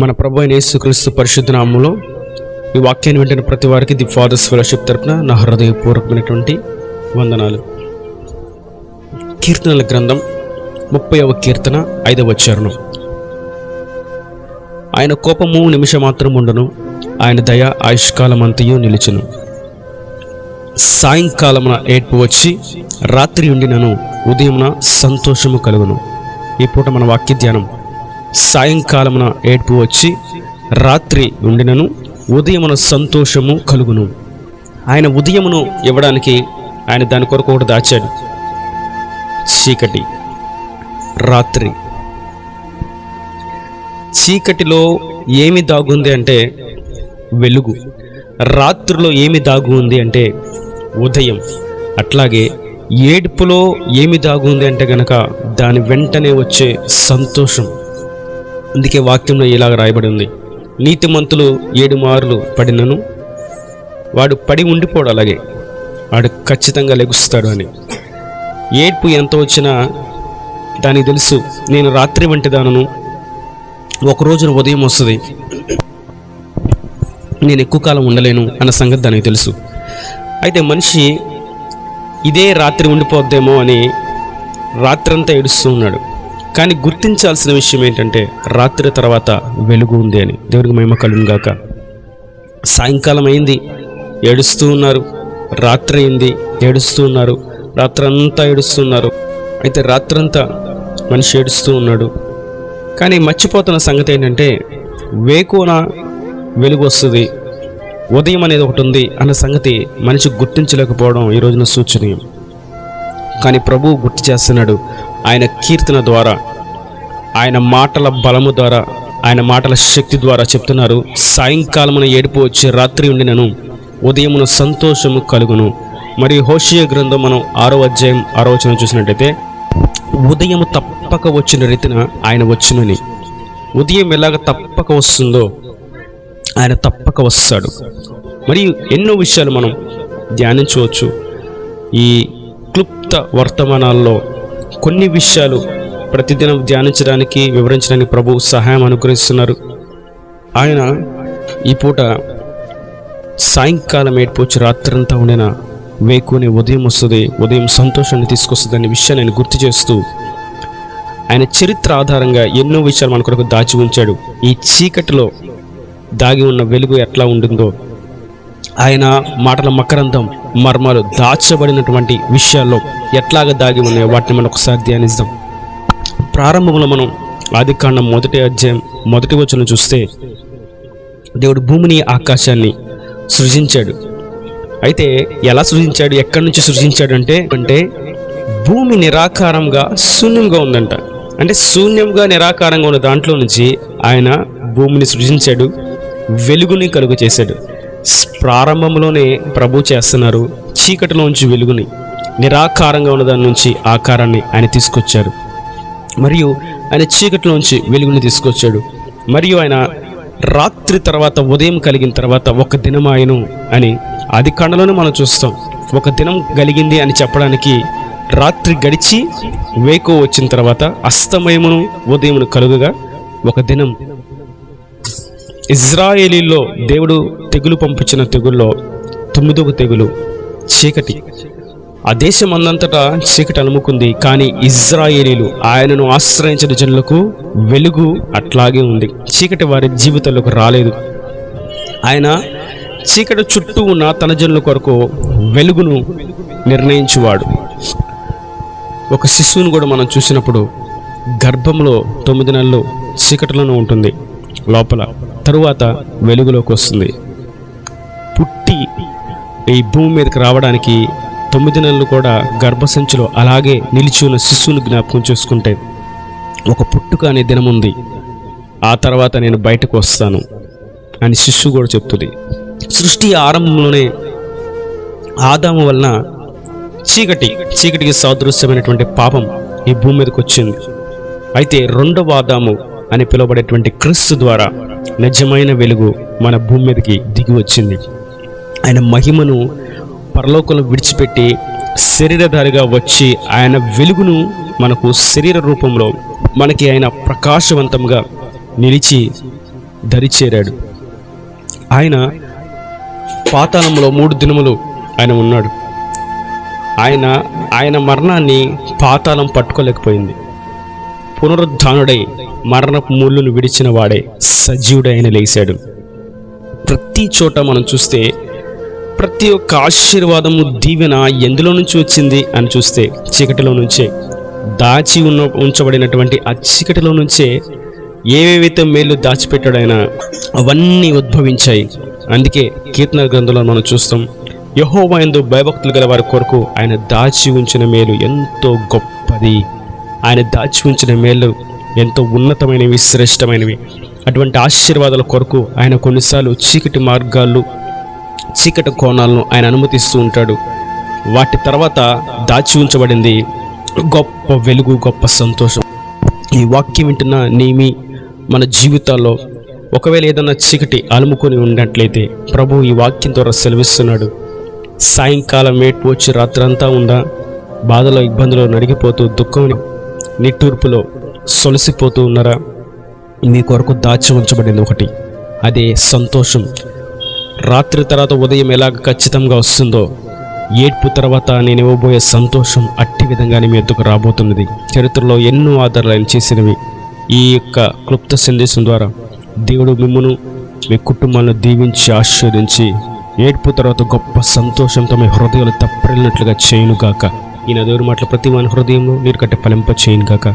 మన ప్రభు అయిన యేసుక్రీస్తు పరిశుద్ధ నామంలో ఈ వాక్యాన్ని వింటున్న ప్రతి వారికి ది ఫాదర్స్ ఫెలోషిప్ తరపున నా హృదయపూర్వకమైనటువంటి వందనాలు. కీర్తనల గ్రంథం ముప్పైవ కీర్తన ఐదవ చరణం. ఆయన కోపము నిమిషం మాత్రం ఉండను ఆయన దయ ఆయుష్కాలమంతయు నిలుచును. సాయంకాలమున ఏడ్పు వచ్చి రాత్రి ఉండినను ఉదయమున సంతోషము కలుగును. ఈ పూట మన వాక్య ధ్యానం సాయంకాలమున ఏడ్పు వచ్చి రాత్రి ఉండినను ఉదయమున సంతోషము కలుగును. ఆయన ఉదయమును ఇవ్వడానికి ఆయన దాని కొరకు ఒకటి దాచాడు. చీకటి. రాత్రి. చీకటిలో ఏమి దాగుంది అంటే వెలుగు. రాత్రిలో ఏమి దాగు ఉంది అంటే ఉదయం. అట్లాగే ఏడుపులో ఏమి దాగు ఉంది అంటే గనక దాని వెంటనే వచ్చే సంతోషం. అందుకే వాక్యంలో ఇలాగ రాయబడి ఉంది. నీతిమంతులు ఏడు మార్లు పడినను వాడు పడి ఉండిపోడు అలాగే వాడు ఖచ్చితంగా లెగుస్తాడు అని. ఏడ్పు ఎంత వచ్చినా దానికి తెలుసు నేను రాత్రి వంటి దానను ఒక రోజున ఉదయం వస్తుంది నేను ఎక్కువ కాలం ఉండలేను అన్న సంగతి దానికి తెలుసు. అయితే మనిషి ఇదే రాత్రి ఉండిపోద్దేమో అని రాత్రంతా ఏడుస్తూ ఉన్నాడు. కానీ గుర్తించాల్సిన విషయం ఏంటంటే రాత్రి తర్వాత వెలుగు ఉంది అని. దేవుడికి మహిమ కలుగును సాయంకాలం అయింది ఏడుస్తూ ఉన్నారు. రాత్రి అయింది ఏడుస్తూ ఉన్నారు. రాత్రంతా ఏడుస్తున్నారు అయితే రాత్రంతా మనిషి ఏడుస్తూ ఉన్నాడు. కానీ మర్చిపోతున్న సంగతి ఏంటంటే వేకున వెలుగు వస్తుంది ఉదయం అనేది ఒకటి ఉంది అన్న సంగతి మనిషి గుర్తించలేకపోవడం ఈ రోజున సూచనీయం. కానీ ప్రభువు గుర్తు చేస్తున్నాడు ఆయన కీర్తన ద్వారా ఆయన మాటల బలము ద్వారా ఆయన మాటల శక్తి ద్వారా చెప్తున్నారు సాయంకాలమున ఏడుపు వచ్చి రాత్రి ఉండినను ఉదయమున సంతోషము కలుగును. మరియు హోషియ గ్రంథం మనం ఆరో అధ్యాయం ఆరో వచనం చూసినట్టయితే ఉదయం తప్పక వచ్చిన రీతిన ఆయన వచ్చునని. ఉదయం ఎలాగ తప్పక వస్తుందో ఆయన తప్పక వస్తాడు. మరియు ఎన్నో విషయాలు మనం ధ్యానించవచ్చు. ఈ క్లుప్త వర్తమానాల్లో కొన్ని విషయాలు ప్రతిదినం ధ్యానించడానికి వివరించడానికి ప్రభు సహాయం అనుగ్రహిస్తున్నారు. ఆయన ఈ పూట సాయంకాలం ఏడ్పోచి రాత్రంతా ఉండిన వేకునే ఉదయం వస్తుంది ఉదయం సంతోషాన్ని తీసుకొస్తుంది అనే విషయాన్ని ఆయన గుర్తు చేస్తూ ఆయన చరిత్ర ఆధారంగా ఎన్నో విషయాలు మన కొరకు దాచి ఉంచాడు. ఈ చీకటిలో దాగి ఉన్న వెలుగు ఎట్లా ఉంటుందో ఆయన మాటల మకరందం మర్మాలు దాచబడినటువంటి విషయాల్లో ఎట్లాగా దాగి ఉన్నాయో వాటిని మనం ఒకసారి ధ్యానిద్దాం. ప్రారంభంలో మనం ఆదికాండం మొదటి అధ్యాయం మొదటి వచనం చూస్తే దేవుడు భూమిని ఆకాశాన్ని సృజించాడు. అయితే ఎలా సృజించాడు? ఎక్కడి నుంచి సృజించాడు అంటే అంటే భూమి నిరాకారంగా శూన్యంగా ఉందంట. అంటే శూన్యంగా నిరాకారంగా ఉన్న దాంట్లో నుంచి ఆయన భూమిని సృజించాడు వెలుగుని కలుగు చేశాడు ప్రారంభంలోనే ప్రభు చేస్తున్నారు చీకటిలోంచి వెలుగుని నిరాకారంగా ఉన్న దాని నుంచి ఆకారాన్ని ఆయన తీసుకొచ్చారు. మరియు ఆయన చీకటిలోంచి వెలుగుని తీసుకొచ్చాడు. మరియు ఆయన రాత్రి తర్వాత ఉదయం కలిగిన తర్వాత ఒక దినం ఆయను అని అది కండలోనే మనం చూస్తాం. ఒక దినం కలిగింది అని చెప్పడానికి రాత్రి గడిచి వేకో వచ్చిన తర్వాత అస్తమయమును ఉదయమును కలుగుగా ఒక దినం ఇజ్రాయేలీల్లో దేవుడు తెగులు పంపించిన తెగుల్లో తొమ్మిదవ తెగులు చీకటి. ఆ దేశం అందంతటా చీకటి అలుముకుంది కానీ ఇజ్రాయేలీలు ఆయనను ఆశ్రయించిన జనులకు వెలుగు అట్లాగే ఉంది. చీకటి వారి జీవితంలోకి రాలేదు. ఆయన చీకటి చుట్టూ ఉన్న తన జనుల కొరకు వెలుగును నిర్ణయించువాడు. ఒక శిశువును కూడా మనం చూసినప్పుడు గర్భంలో తొమ్మిది నెలలు చీకటిలోనూ ఉంటుంది. లోపల తరువాత వెలుగులోకి వస్తుంది. పుట్టి ఈ భూమి మీదకి రావడానికి తొమ్మిది నెలలు కూడా గర్భసంచిలో అలాగే నిలిచి ఉన్న శిశువును జ్ఞాపకం చేసుకుంటే ఒక పుట్టుక అనే దినం ఉంది. ఆ తర్వాత నేను బయటకు వస్తాను అని శిశువు కూడా చెప్తుంది. సృష్టి ఆరంభంలోనే ఆదాము వలన చీకటి చీకటికి సాదృశ్యమైనటువంటి పాపం ఈ భూమి మీదకి వచ్చింది. అయితే రెండవ ఆదాము అని పిలువబడేటువంటి క్రీస్తు ద్వారా నిజమైన వెలుగు మన భూమి మీదకి దిగి వచ్చింది. ఆయన మహిమను పరలోకంలో విడిచిపెట్టి శరీరధారిగా వచ్చి ఆయన వెలుగును మనకు శరీర రూపంలో మనకి ఆయన ప్రకాశవంతంగా నిలిచి దరిచేరాడు. ఆయన పాతాళంలో మూడు దినములు ఆయన ఉన్నాడు. ఆయన ఆయన మరణాన్ని పాతాళం పట్టుకోలేకపోయింది. పునరుద్ధానుడై మరణపు ముళ్ళును విడిచిన వాడే సజీవుడైన లేశాడు లేచాడు ప్రతి చోట మనం చూస్తే ప్రతి ఒక్క ఆశీర్వాదము దీవెన ఎందులో నుంచి వచ్చింది అని చూస్తే చీకటిలో నుంచే దాచి ఉన్న ఉంచబడినటువంటి ఆ చీకటిలో నుంచే ఏవేవైతే మేలు దాచిపెట్టాడైనా అవన్నీ ఉద్భవించాయి. అందుకే కీర్తన గ్రంథంలో మనం చూస్తాం యహోవా ఎందు భయభక్తులు గల వారి కొరకు ఆయన దాచి ఉంచిన మేలు ఎంతో గొప్పది. ఆయన దాచి ఉంచిన మేలు ఎంతో ఉన్నతమైనవి శ్రేష్టమైనవి. అటువంటి ఆశీర్వాదాల కొరకు ఆయన కొన్నిసార్లు చీకటి మార్గాలు చీకటి కోణాలను ఆయన అనుమతిస్తూ ఉంటాడు. వాటి తర్వాత దాచి ఉంచబడింది గొప్ప వెలుగు గొప్ప సంతోషం. ఈ వాక్యం వింటున్న నేమి మన జీవితాల్లో ఒకవేళ ఏదైనా చీకటి అలుముకొని ఉన్నట్లయితే ప్రభు ఈ వాక్యం ద్వారా సెలవిస్తున్నాడు. సాయంకాలం మేట్పు వచ్చి రాత్రంతా ఉందా? బాధలో ఇబ్బందులు నడిగిపోతూ దుఃఖం నిట్టూర్పులో సొలసిపోతూ ఉన్నారా? మీ కొరకు దాచి ఉంచబడింది ఒకటి. అదే సంతోషం. రాత్రి తర్వాత ఉదయం ఎలాగ ఖచ్చితంగా వస్తుందో ఏడ్పు తర్వాత నేను ఇవ్వబోయే సంతోషం అట్టి విధంగానే మీ ఎద్దుకు రాబోతున్నది. చరిత్రలో ఎన్నో ఆధారాలు చేసినవి. ఈ యొక్క క్లుప్త సందేశం ద్వారా దేవుడు మిమ్మను మీ కుటుంబాలను దీవించి ఆశీర్వదించి ఏడ్పు తర్వాత గొప్ప సంతోషంతో మీ హృదయాలు తప్పరిల్లినట్లుగా చేయనుగాక. ఈయన దేవుడి మాటల ప్రతి మన హృదయంలో నీరు కట్టే ఫలింప చేయనుగాక